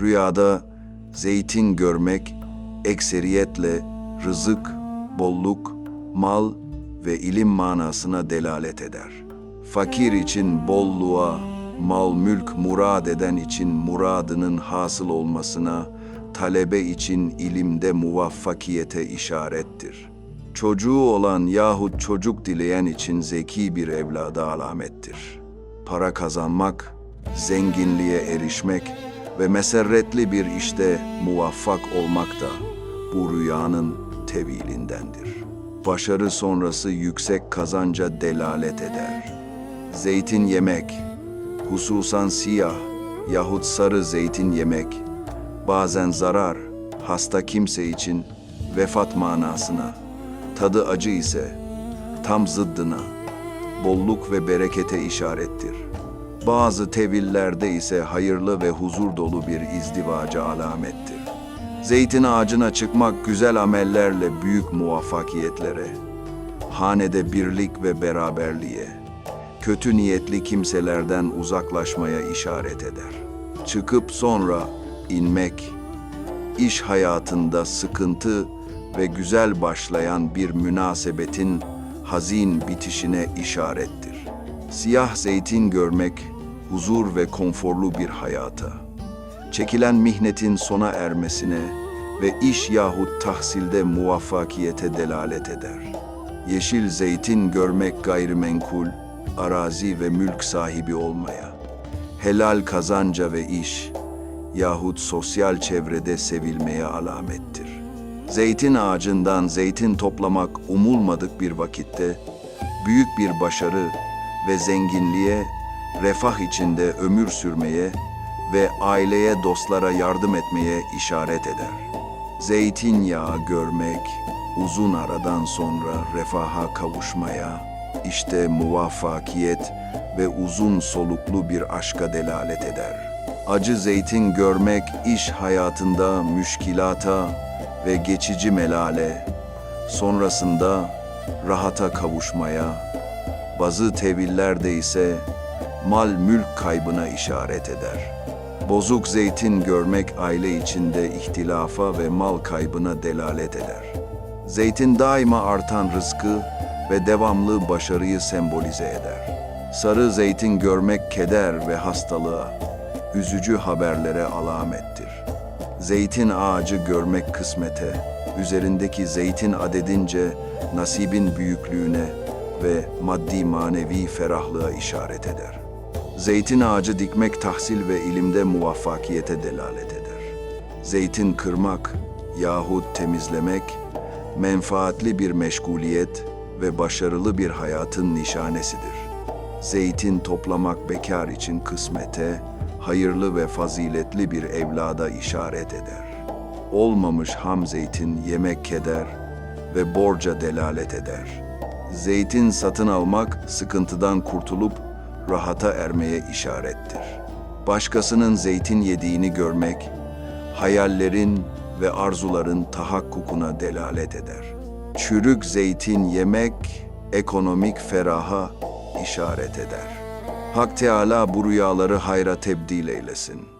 Rüyada zeytin görmek ekseriyetle rızık, bolluk, mal ve ilim manasına delalet eder. Fakir için bolluğa, mal mülk murad eden için muradının hasıl olmasına, talebe için ilimde muvaffakiyete işarettir. Çocuğu olan yahut çocuk dileyen için zeki bir evlada alamettir. Para kazanmak, zenginliğe erişmek ve meserretli bir işte muvaffak olmak da bu rüyanın tevilindendir. Başarı sonrası yüksek kazanca delalet eder. Zeytin yemek, hususan siyah yahut sarı zeytin yemek, bazen zarar, hasta kimse için vefat manasına, tadı acı ise tam zıddına, bolluk ve berekete işarettir. Bazı tevillerde ise hayırlı ve huzur dolu bir izdivaca alamettir. Zeytin ağacına çıkmak güzel amellerle büyük muvaffakiyetlere, hanede birlik ve beraberliğe, kötü niyetli kimselerden uzaklaşmaya işaret eder. Çıkıp sonra inmek, iş hayatında sıkıntı ve güzel başlayan bir münasebetin hazin bitişine işarettir. Siyah zeytin görmek, huzur ve konforlu bir hayata, çekilen mihnetin sona ermesine ve iş yahut tahsilde muvaffakiyete delalet eder. Yeşil zeytin görmek gayrimenkul, arazi ve mülk sahibi olmaya, helal kazanca ve iş yahut sosyal çevrede sevilmeye alamettir. Zeytin ağacından zeytin toplamak umulmadık bir vakitte büyük bir başarı ve zenginliğe, refah içinde ömür sürmeye ve aileye, dostlara yardım etmeye işaret eder. Zeytinyağı görmek, uzun aradan sonra refaha kavuşmaya, işte muvaffakiyet ve uzun soluklu bir aşka delalet eder. Acı zeytin görmek iş hayatında müşkilata ve geçici melale, sonrasında rahata kavuşmaya, bazı tevillerde ise mal mülk kaybına işaret eder. Bozuk zeytin görmek aile içinde ihtilafa ve mal kaybına delalet eder. Zeytin daima artan rızkı ve devamlı başarıyı sembolize eder. Sarı zeytin görmek keder ve hastalığa, üzücü haberlere alamettir. Zeytin ağacı görmek kısmete, üzerindeki zeytin adedince nasibin büyüklüğüne ve maddi manevi ferahlığa işaret eder. Zeytin ağacı dikmek tahsil ve ilimde muvaffakiyete delalet eder. Zeytin kırmak yahut temizlemek, menfaatli bir meşguliyet ve başarılı bir hayatın nişanesidir. Zeytin toplamak bekar için kısmete, hayırlı ve faziletli bir evlada işaret eder. Olmamış ham zeytin yemek keder ve borca delalet eder. Zeytin satın almak sıkıntıdan kurtulup rahata ermeye işarettir. Başkasının zeytin yediğini görmek, hayallerin ve arzuların tahakkukuna delalet eder. Çürük zeytin yemek, ekonomik feraha işaret eder. Hak Teala bu rüyaları hayra tebdil eylesin.